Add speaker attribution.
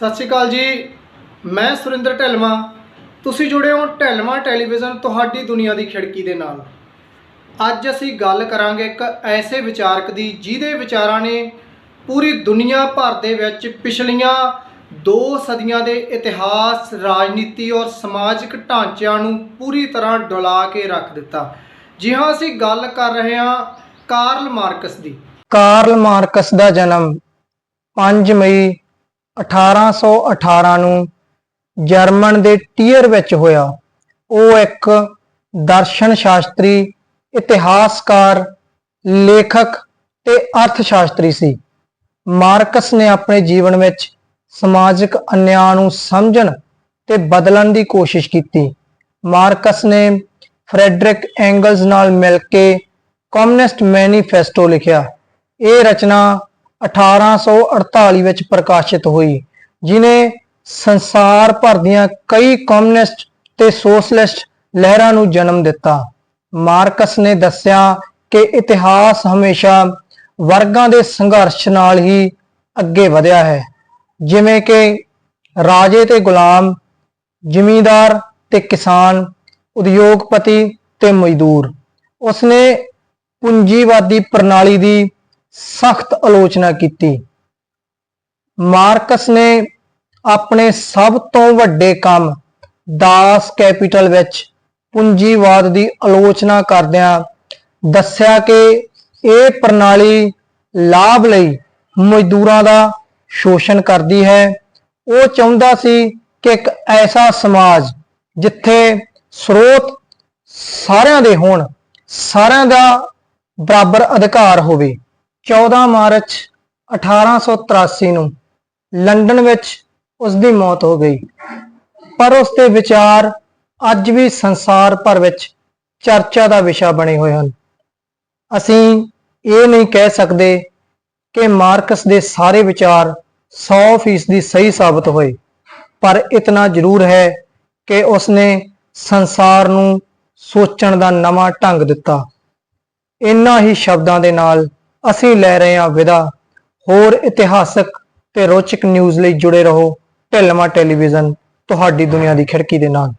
Speaker 1: ਸਤਿ ਸ਼੍ਰੀ ਅਕਾਲ ਜੀ। ਮੈਂ ਸੁਰਿੰਦਰ ਢਿਲਮਾ ਤੁਸੀਂ ਜੁੜੇ ਹੋ ਢਿਲਮਾ ਟੈਲੀਵਿਜ਼ਨ ਤੁਹਾਡੀ ਦੁਨੀਆ ਦੀ ਖਿੜਕੀ ਦੇ ਨਾਲ। ਅੱਜ ਅਸੀਂ ਗੱਲ ਕਰਾਂਗੇ ਇੱਕ ਐਸੇ ਵਿਚਾਰਕ ਦੀ ਜਿਹਦੇ ਵਿਚਾਰਾਂ ਨੇ ਪੂਰੀ ਦੁਨੀਆ ਭਰ ਦੇ ਵਿੱਚ ਪਿਛਲੀਆਂ ਦੋ ਸਦੀਆਂ ਦੇ ਇਤਿਹਾਸ, ਰਾਜਨੀਤੀ ਔਰ ਸਮਾਜਿਕ ਢਾਂਚਿਆਂ ਨੂੰ ਪੂਰੀ ਤਰ੍ਹਾਂ ਡੁਲਾ ਕੇ ਰੱਖ ਦਿੱਤਾ। ਜੀ ਹਾਂ, ਅਸੀਂ ਗੱਲ ਕਰ ਰਹੇ ਹਾਂ ਕਾਰਲ ਮਾਰਕਸ ਦੀ।
Speaker 2: ਕਾਰਲ ਮਾਰਕਸ ਦਾ ਜਨਮ 5 ਮਈ 1818 ਨੂੰ ਜਰਮਨ ਦੇ ਟੀਅਰ ਵਿੱਚ ਹੋਇਆ। ਉਹ ਇੱਕ ਦਰਸ਼ਨ ਸ਼ਾਸਤਰੀ, ਇਤਿਹਾਸਕਾਰ, ਲੇਖਕ ਤੇ ਅਰਥ ਸ਼ਾਸਤਰੀ ਸੀ। ਮਾਰਕਸ ਨੇ ਆਪਣੇ ਜੀਵਨ ਵਿੱਚ ਸਮਾਜਿਕ ਅਨਿਆਂ ਨੂੰ ਸਮਝਣ ਤੇ ਬਦਲਣ ਦੀ ਕੋਸ਼ਿਸ਼ ਕੀਤੀ। ਮਾਰਕਸ ਨੇ ਫਰੈਡਰਿਕ ਐਂਗਲਸ ਨਾਲ ਮਿਲ ਕੇ ਕਮਿਊਨਿਸਟ ਮੈਨੀਫੈਸਟੋ ਲਿਖਿਆ। ਇਹ ਰਚਨਾ 1848 ਵਿੱਚ ਪ੍ਰਕਾਸ਼ਿਤ ਹੋਈ, ਜਿਨੇ ਸੰਸਾਰ ਭਰ ਦੀਆਂ ਕਈ ਕਮਿਊਨਿਸਟ ਤੇ ਸੋਸ਼ਲਿਸਟ ਲਹਿਰਾਂ ਨੂੰ ਜਨਮ ਦਿੱਤਾ। ਮਾਰਕਸ ਨੇ ਦੱਸਿਆ ਕਿ ਇਤਿਹਾਸ ਹਮੇਸ਼ਾ ਵਰਗਾਂ ਦੇ ਸੰਘਰਸ਼ ਨਾਲ ਹੀ ਅੱਗੇ ਵਧਿਆ ਹੈ, ਜਿਵੇਂ ਕਿ ਰਾਜੇ ਤੇ ਗੁਲਾਮ, ਜ਼ਿਮੀਂਦਾਰ ਤੇ ਕਿਸਾਨ, ਉਦਯੋਗਪਤੀ ਤੇ ਮਜ਼ਦੂਰ। ਉਸਨੇ ਪੂੰਜੀਵਾਦੀ ਪ੍ਰਣਾਲੀ ਦੀ ਸਖਤ ਆਲੋਚਨਾ ਕੀਤੀ। ਮਾਰਕਸ ਨੇ ਆਪਣੇ ਸਭ ਤੋਂ ਵੱਡੇ ਕੰਮ ਦਾਸ ਕੈਪੀਟਲ ਵਿੱਚ ਪੂੰਜੀਵਾਦ ਦੀ ਆਲੋਚਨਾ ਕਰਦਿਆਂ ਦੱਸਿਆ ਕਿ ਇਹ ਪ੍ਰਣਾਲੀ ਲਾਭ ਲਈ ਮਜ਼ਦੂਰਾਂ ਦਾ ਸ਼ੋਸ਼ਣ ਕਰਦੀ ਹੈ। ਉਹ ਚਾਹੁੰਦਾ ਸੀ ਕਿ ਇੱਕ ਐਸਾ ਸਮਾਜ ਜਿੱਥੇ ਸਰੋਤ ਸਾਰਿਆਂ ਦੇ ਹੋਣ, ਸਾਰਿਆਂ ਦਾ ਬਰਾਬਰ ਅਧਿਕਾਰ ਹੋਵੇ। 14 ਮਾਰਚ 1883 ਨੂੰ ਲੰਡਨ ਵਿੱਚ ਉਸ ਦੀ ਮੌਤ ਹੋ ਗਈ। ਪਰ ਉਸ ਦੇ ਵਿਚਾਰ ਅੱਜ ਵੀ ਸੰਸਾਰ ਭਰ ਵਿੱਚ ਚਰਚਾ ਦਾ ਵਿਸ਼ਾ ਬਣੇ ਹੋਏ ਹਨ। ਅਸੀਂ ਇਹ ਨਹੀਂ ਕਹਿ ਸਕਦੇ ਕਿ ਮਾਰਕਸ ਦੇ ਸਾਰੇ ਵਿਚਾਰ 100% ਸਹੀ ਸਾਬਤ ਹੋਏ, ਪਰ ਇਤਨਾ ਜ਼ਰੂਰ ਹੈ ਕਿ ਉਸਨੇ ਸੰਸਾਰ ਨੂੰ ਸੋਚਣ ਦਾ ਨਵਾਂ ਢੰਗ ਦਿੱਤਾ। ਇਨ੍ਹਾਂ ਹੀ ਸ਼ਬਦਾਂ ਦੇ ਨਾਲ ਅਸੀਂ ਲੈ ਰਹੇ ਹਾਂ ਵਿਦਾ। ਹੋਰ ਇਤਿਹਾਸਕ ਤੇ ਰੋਚਕ ਨਿਊਜ਼ ਲਈ ਜੁੜੇ ਰਹੋ। ਢਿਲਮਾ ਟੈਲੀਵਿਜ਼ਨ ਤੁਹਾਡੀ ਦੁਨੀਆ ਦੀ ਖਿੜਕੀ ਦੇ ਨਾਲ।